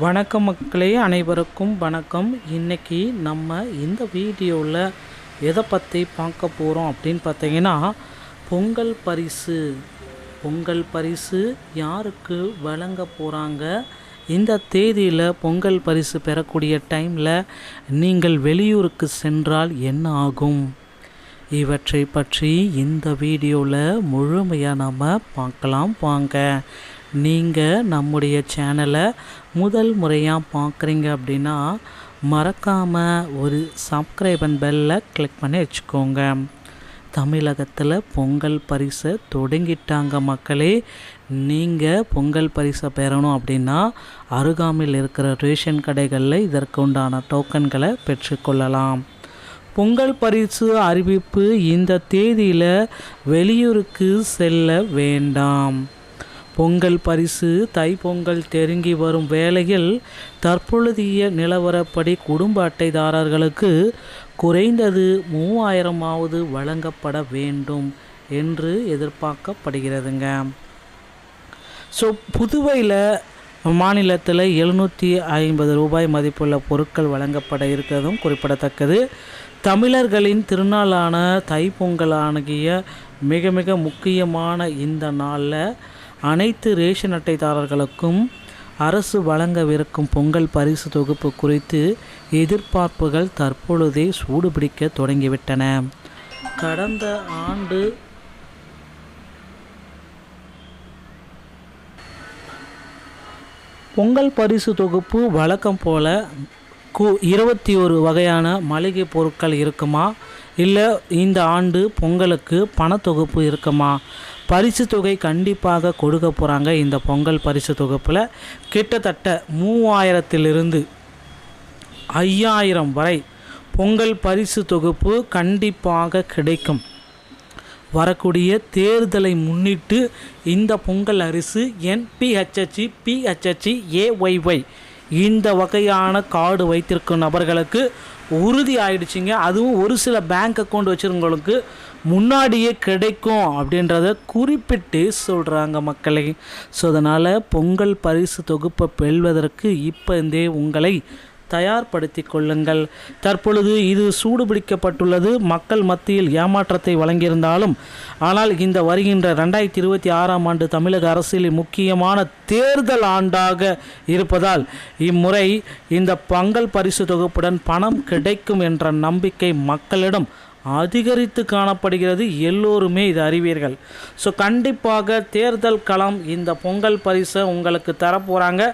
வணக்கம் மக்களே அனைவருக்கும் வணக்கம். இன்னைக்கு நம்ம இந்த வீடியோவில் எதை பற்றி பார்க்க போகிறோம் அப்படின்னு பார்த்தீங்கன்னா பொங்கல் பரிசு. பொங்கல் பரிசு யாருக்கு வழங்க போகிறாங்க இந்த தேதியில் பொங்கல் பரிசு பெறக்கூடிய டைமில் நீங்கள் வெளியூருக்கு சென்றால் என்ன ஆகும்? இவற்றை பற்றி இந்த வீடியோவில் முழுமையாக நம்ம பார்க்கலாம். வாங்க. நீங்கள் நம்முடைய சேனலை முதல் முறையாக பார்க்குறீங்க அப்படின்னா மறக்காமல் ஒரு சப்ஸ்கிரைப் அண்ட் பெல்லை கிளிக் பண்ணி வச்சுக்கோங்க. தமிழகத்தில் பொங்கல் பரிசை தொடங்கிட்டாங்க மக்களே. நீங்கள் பொங்கல் பரிசை பெறணும் அப்படின்னா அருகாமையில் இருக்கிற ரேஷன் கடைகளில் இதற்கு உண்டான டோக்கன்களை பெற்றுக்கொள்ளலாம். பொங்கல் பரிசு அறிவிப்பு இந்த தேதியில் வெளியூருக்கு செல்ல வேண்டாம். பொங்கல் பரிசு தைப்பொங்கல் நெருங்கி வரும் வேளையில் தற்பொழுதிய நிலவரப்படி குடும்ப அட்டைதாரர்களுக்கு குறைந்தது மூவாயிரமாவது வழங்கப்பட வேண்டும் என்று எதிர்பார்க்கப்படுகிறதுங்க. ஸோ புதுவையில் மாநிலத்தில் எழுநூற்றி ஐம்பது ரூபாய் மதிப்புள்ள பொருட்கள் வழங்கப்பட இருக்கிறதும் குறிப்பிடத்தக்கது. தமிழர்களின் திருநாளான தைப்பொங்கல் ஆகிய மிக மிக முக்கியமான இந்த நாளில் அனைத்து ரேஷன் அட்டைதாரர்களுக்கும் அரசு வழங்கவிருக்கும் பொங்கல் பரிசு தொகுப்பு குறித்து எதிர்பார்ப்புகள் தற்பொழுதே சூடுபிடிக்க தொடங்கிவிட்டன. கடந்த ஆண்டு பொங்கல் பரிசு தொகுப்பு வழக்கம் போல கு இருபத்தி ஒரு வகையான மளிகை பொருட்கள் இருக்குமா? இல்லை இந்த ஆண்டு பொங்கலுக்கு பணத்தொகுப்பு இருக்குமா? பரிசு தொகை கண்டிப்பாக கொடுக்க போகிறாங்க இந்த பொங்கல் பரிசு தொகுப்பில். கிட்டத்தட்ட மூவாயிரத்திலிருந்து ஐயாயிரம் வரை பொங்கல் பரிசு தொகுப்பு கண்டிப்பாக கிடைக்கும். வரக்கூடிய தேர்தலை முன்னிட்டு இந்த பொங்கல் அரிசு என்பிஹெச்ஹெச்சி பிஹெச்ஹெச்சி ஏஒய்ஒய் இந்த வகையான கார்டு வைத்திருக்கும் நபர்களுக்கு உறுதி ஆயிடுச்சுங்க அதுவும் ஒரு சில பேங்க் அக்கௌண்ட் வச்சுருங்களுக்கு முன்னாடியே கிடைக்கும் அப்படின்றத குறிப்பிட்டு சொல்கிறாங்க மக்களை. ஸோ அதனால் பொங்கல் பரிசு தொகுப்பை பெல்வதற்கு இப்போ இருந்தே உங்களை தயார்படுத்தி கொள்ளுங்கள். தற்பொழுது இது சூடுபிடிக்கப்பட்டுள்ளது. மக்கள் மத்தியில் ஏமாற்றத்தை வழங்கியிருந்தாலும் ஆனால் இந்த வருகின்ற ரெண்டாயிரத்தி இருபத்தி ஆறாம் ஆண்டு தமிழக அரசியலில் முக்கியமான தேர்தல் ஆண்டாக இருப்பதால் இம்முறை இந்த பொங்கல் பரிசு தொகுப்புடன் பணம் கிடைக்கும் என்ற நம்பிக்கை மக்களிடம் அதிகரித்து காணப்படுகிறது. எல்லோருமே இது அறிவீர்கள். ஸோ கண்டிப்பாக தேர்தல் களம் இந்த பொங்கல் பரிசை உங்களுக்கு தரப்போகிறாங்க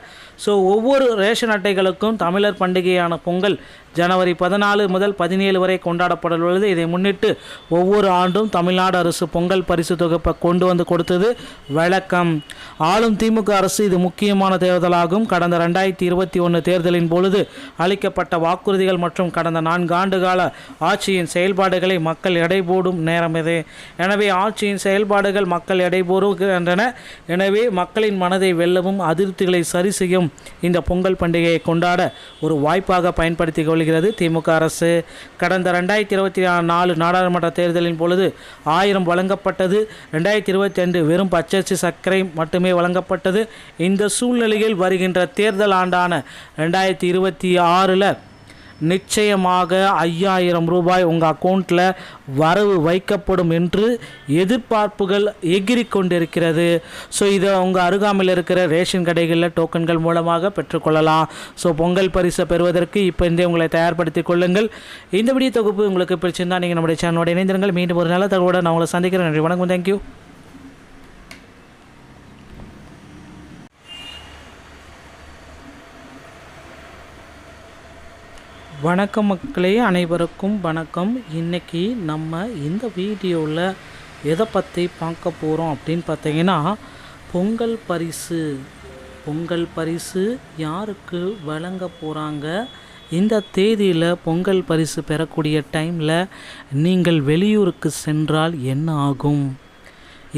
ஸோ ஒவ்வொரு ரேஷன் அட்டைகளுக்கும் தமிழர் பண்டிகையான பொங்கல் ஜனவரி பதினாலு முதல் பதினேழு வரை கொண்டாடப்படவுள்ளது இதை முன்னிட்டு ஒவ்வொரு ஆண்டும் தமிழ்நாடு அரசு பொங்கல் பரிசு தொகுப்பை கொண்டு வந்து கொடுத்தது. வழக்கம். ஆளும் திமுக அரசு இது முக்கியமான தேர்தலாகும். கடந்த ரெண்டாயிரத்தி இருபத்தி ஒன்று தேர்தலின் பொழுது அளிக்கப்பட்ட வாக்குறுதிகள் மற்றும் கடந்த நான்கு ஆண்டு கால ஆட்சியின் செயல்பாடுகளை மக்கள் எடை போடும் நேரம் இது. எனவே ஆட்சியின் செயல்பாடுகள் மக்கள் எடை போடுகின்றன. எனவே மக்களின் மனதை வெல்லவும் அதிருப்திகளை சரி செய்யும் இந்த பொங்கல் பண்டிகையை கொண்டாட ஒரு வாய்ப்பாக பயன்படுத்திக் கொள்கிறது திமுக அரசு கடந்த ரெண்டாயிரத்தி இருபத்தி நாலு நாடாளுமன்ற தேர்தலின் பொழுது ஆயிரம் வழங்கப்பட்டது. ரெண்டாயிரத்தி இருபத்தி ரெண்டு வெறும் பச்சரிசி சர்க்கரை மட்டுமே வழங்கப்பட்டது. இந்த சூழ்நிலையில் வருகின்ற தேர்தல் ஆண்டான ரெண்டாயிரத்தி இருபத்தி ஆறில் நிச்சயமாக ஐயாயிரம் ரூபாய் உங்கள் அக்கௌண்ட்டில் வரவு வைக்கப்படும் என்று எதிர்பார்ப்புகள் எகிரி கொண்டிருக்கிறது. ஸோ இதை உங்கள் அருகாமையில் இருக்கிற ரேஷன் கடைகளில் டோக்கன்கள் மூலமாக பெற்றுக்கொள்ளலாம். ஸோ பொங்கல் பரிசை பெறுவதற்கு இப்போ இருந்தே உங்களை தயார்படுத்திக் கொள்ளுங்கள். இந்த வீடியோ தொகுப்பு உங்களுக்கு பிடிச்சிருந்தால் நீங்கள் நம்முடைய சேனலோட இணைந்திருங்கள். மீண்டும் ஒரு நல்ல தகவலோடு நான் உங்களை சந்திக்கிறேன். நன்றி வணக்கம். தேங்க்யூ வணக்கம் மக்களே அனைவருக்கும் வணக்கம். இன்றைக்கி நம்ம இந்த வீடியோவில் எதை பற்றி பார்க்க போகிறோம் அப்படின்னு பார்த்தீங்கன்னா பொங்கல் பரிசு. பொங்கல் பரிசு யாருக்கு வழங்க போகிறாங்க இந்த தேதியில் பொங்கல் பரிசு பெறக்கூடிய டைமில் நீங்கள் வெளியூருக்கு சென்றால் என்ன ஆகும்?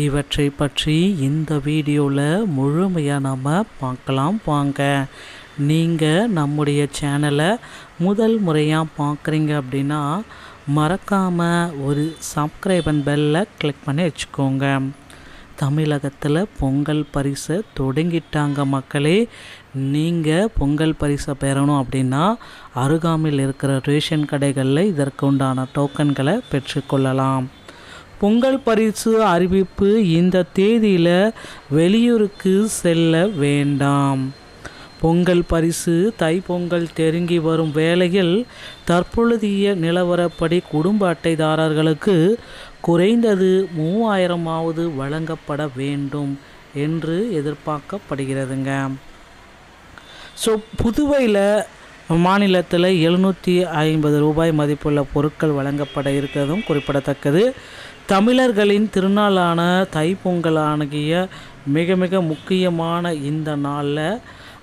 இவற்றை பற்றி இந்த வீடியோவில் முழுமையாக நாம் பார்க்கலாம். வாங்க. நீங்கள் நம்முடைய சேனலை முதல் முறையாக பார்க்குறீங்க அப்படின்னா மறக்காமல் ஒரு சப்ஸ்கிரைப் அண்ட் பெல்லை கிளிக் பண்ணி வச்சுக்கோங்க. தமிழகத்தில் பொங்கல் பரிசை தொடங்கிட்டாங்க மக்களே. நீங்கள் பொங்கல் பரிசை பெறணும் அப்படின்னா அருகாமையில் இருக்கிற ரேஷன் கடைகளில் இதற்கு உண்டான டோக்கன்களை பெற்றுக்கொள்ளலாம் பொங்கல் பரிசு அறிவிப்பு இந்த தேதியில் வெளியூருக்கு செல்ல வேண்டாம். பொங்கல் பரிசு தைப்பொங்கல் நெருங்கி வரும் வேளையில் தற்பொழுதிய நிலவரப்படி குடும்ப அட்டைதாரர்களுக்கு குறைந்தது மூவாயிரமாவது வழங்கப்பட வேண்டும் என்று எதிர்பார்க்கப்படுகிறதுங்க. ஸோ புதுவையில் மாநிலத்தில் எழுநூற்றி ஐம்பது ரூபாய் மதிப்புள்ள பொருட்கள் வழங்கப்பட இருக்கிறதும் குறிப்பிடத்தக்கது. தமிழர்களின் திருநாளான தைப்பொங்கலாகிய மிக மிக முக்கியமான இந்த நாளில்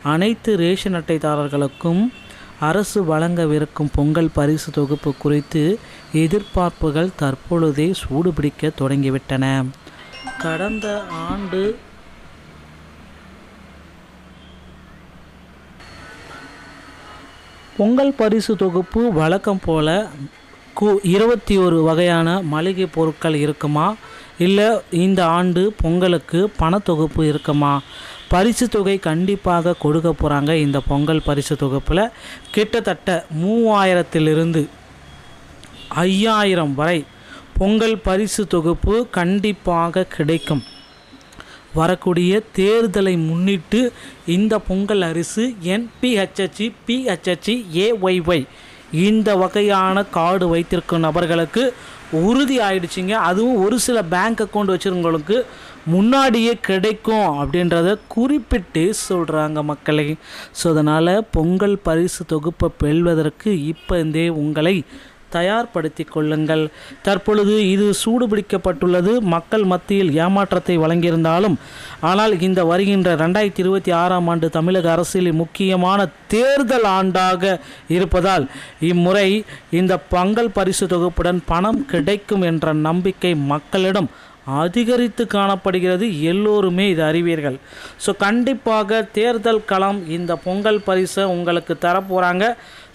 அனைத்து ரேஷன் அட்டைதாரர்களுக்கும் அரசு வழங்கவிருக்கும் பொங்கல் பரிசு தொகுப்பு குறித்து எதிர்பார்ப்புகள் தற்பொழுதே சூடுபிடிக்க தொடங்கிவிட்டன. கடந்த ஆண்டு பொங்கல் பரிசு தொகுப்பு வழக்கம் போல கு இருபத்தி ஒரு வகையான மளிகை பொருட்கள் இருக்குமா? இல்லை இந்த ஆண்டு பொங்கலுக்கு பணத்தொகுப்பு இருக்குமா? பரிசு தொகை கண்டிப்பாக கொடுக்க போகிறாங்க இந்த பொங்கல் பரிசு தொகுப்பில். கிட்டத்தட்ட மூவாயிரத்திலிருந்து ஐயாயிரம் வரை பொங்கல் பரிசு தொகுப்பு கண்டிப்பாக கிடைக்கும். வரக்கூடிய தேர்தலை முன்னிட்டு இந்த பொங்கல் அரிசி என்பிஹெச்ஹெச்சி பிஹெச்ஹெச்சி ஏஒய்ஒய் இந்த வகையான கார்டு வைத்திருக்கும் நபர்களுக்கு உறுதி ஆயிடுச்சுங்க அதுவும் ஒரு சில பேங்க் அக்கௌண்ட் வச்சுருங்களுக்கு முன்னாடியே கிடைக்கும் அப்படின்றத குறிப்பிட்டு சொல்கிறாங்க மக்களை. ஸோ அதனால் பொங்கல் பரிசு தொகுப்பை பெல்வதற்கு இப்போ இருந்தே உங்களை தயார்படுத்தி கொள்ளுங்கள். தற்பொழுது இது சூடுபிடிக்கப்பட்டுள்ளது. மக்கள் மத்தியில் ஏமாற்றத்தை வழங்கியிருந்தாலும் ஆனால் இந்த வருகின்ற ரெண்டாயிரத்தி இருபத்தி ஆறாம் ஆண்டு தமிழக அரசியலில் முக்கியமான தேர்தல் ஆண்டாக இருப்பதால் இம்முறை இந்த பொங்கல் பரிசு தொகுப்புடன் பணம் கிடைக்கும் என்ற நம்பிக்கை மக்களிடம் அதிகரித்து காணப்படுகிறது. எல்லோருமே இது அறிவீர்கள். ஸோ கண்டிப்பாக தேர்தல் களம் இந்த பொங்கல் பரிசை உங்களுக்கு தரப்போகிறாங்க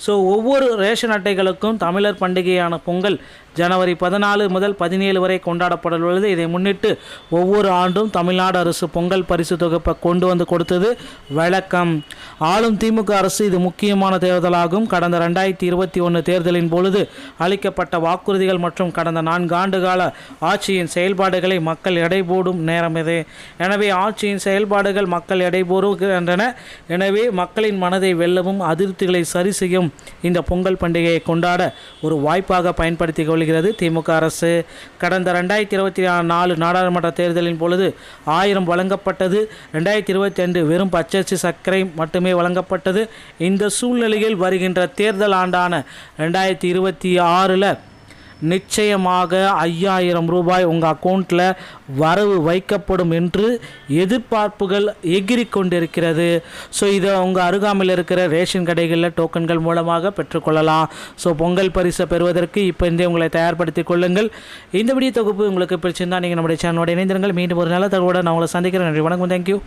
ஸோ ஒவ்வொரு ரேஷன் அட்டைகளுக்கும் தமிழர் பண்டிகையான பொங்கல் ஜனவரி பதினாலு முதல் பதினேழு வரை கொண்டாடப்பட உள்ளது இதை முன்னிட்டு ஒவ்வொரு ஆண்டும் தமிழ்நாடு அரசு பொங்கல் பரிசு தொகுப்பை கொண்டு வந்து கொடுத்தது. வழக்கம். ஆளும் திமுக அரசு இது முக்கியமான தேர்தலாகும். கடந்த ரெண்டாயிரத்தி இருபத்தி ஒன்று தேர்தலின் பொழுது அளிக்கப்பட்ட வாக்குறுதிகள் மற்றும் கடந்த நான்கு ஆண்டு கால ஆட்சியின் செயல்பாடுகளை மக்கள் எடைபோடும் நேரம் இது. எனவே ஆட்சியின் செயல்பாடுகள் மக்கள் எடைபோடுகின்றன எனவே மக்களின் மனதை வெல்லவும் அதிருப்திகளை சரி செய்யும் இந்த பொங்கல் பண்டிகையை கொண்டாட ஒரு வாய்ப்பாக பயன்படுத்தி கொள்கிறது. திமுக அரசு கடந்த ரெண்டாயிரத்தி இருபத்தி நாலு நாடாளுமன்ற தேர்தலின் பொழுது ஆயிரம் வழங்கப்பட்டது. ரெண்டாயிரத்தி இருபத்தி ரெண்டு வெறும் பச்சரிசி சர்க்கரை மட்டுமே வழங்கப்பட்டது. இந்த சூழ்நிலையில் வருகின்ற தேர்தல் ஆண்டான ரெண்டாயிரத்தி இருபத்தி ஆறில் நிச்சயமாக ஐயாயிரம் ரூபாய் உங்கள் அக்கௌண்ட்டில் வரவு வைக்கப்படும் என்று எதிர்பார்ப்புகள் எகிரி கொண்டிருக்கிறது. ஸோ இதை உங்கள் அருகாமையில் இருக்கிற ரேஷன் கடைகளில் டோக்கன்கள் மூலமாக பெற்றுக்கொள்ளலாம். ஸோ பொங்கல் பரிசை பெறுவதற்கு இப்போ இருந்தே உங்களை தயார்படுத்திக் கொள்ளுங்கள். இந்த வீடியோ தொகுப்பு உங்களுக்கு பிடிச்சிருந்தால் நீங்கள் நம்முடைய சேனலோட இணைந்திருங்கள். மீண்டும் ஒரு நல்ல தகவலோட நான் உங்களை சந்திக்கிறேன். நன்றி வணக்கம். தேங்க்யூ